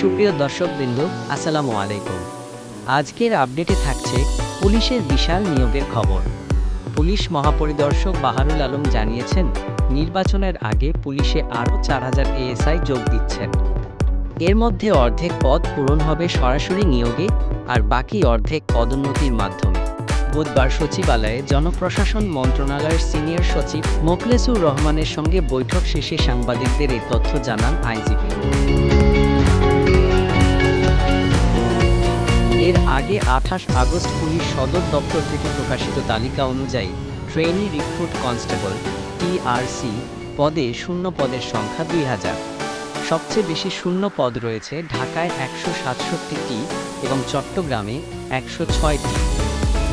সুপ্রিয় দর্শকবৃন্দ, আসসালামু আলাইকুম। আজকের আপডেটে থাকছে পুলিশের বিশাল নিয়োগের খবর। পুলিশ মহাপরিদর্শক বাহারুল আলম জানিয়েছেন, নির্বাচনের আগে পুলিশে আরও চার হাজার এএসআই যোগ দিচ্ছেন। এর মধ্যে অর্ধেক পদ পূরণ হবে সরাসরি নিয়োগে আর বাকি অর্ধেক পদোন্নতির মাধ্যমে। বুধবার সচিবালয়ে জনপ্রশাসন মন্ত্রণালয়ের সিনিয়র সচিব মোখলেসুর রহমানের সঙ্গে বৈঠক শেষে সাংবাদিকদের এই তথ্য জানান আইজিপি আগে আঠাশ আগস্ট পুলিশ সদর দপ্তর থেকে প্রকাশিত তালিকা অনুযায়ী ট্রেনি রিক্রুট কনস্টেবল, টিআরসি, পদে শূন্য পদের সংখ্যা দুই হাজার। সবচেয়ে বেশি শূন্য পদ রয়েছে ঢাকায় একশো সাতষট্টিটি এবং চট্টগ্রামে একশো ছয়টি।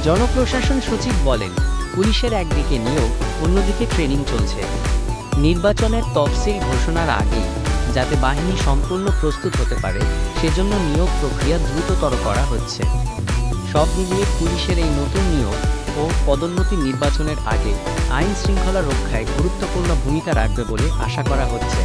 জনপ্রশাসন সচিব বলেন, পুলিশের একদিকে নিয়োগ, অন্যদিকে ট্রেনিং চলছে। নির্বাচনের তফসিল ঘোষণার আগেই যাতে বাহিনী সম্পূর্ণ প্রস্তুত হতে পারে, সেজন্য নিয়োগ প্রক্রিয়া দ্রুততর করা হচ্ছে। সব মিলিয়ে পুলিশের এই নতুন নিয়োগ ও পদোন্নতি নির্বাচনের আগে আইন শৃঙ্খলা রক্ষায় গুরুত্বপূর্ণ ভূমিকা রাখবে বলে আশা করা হচ্ছে।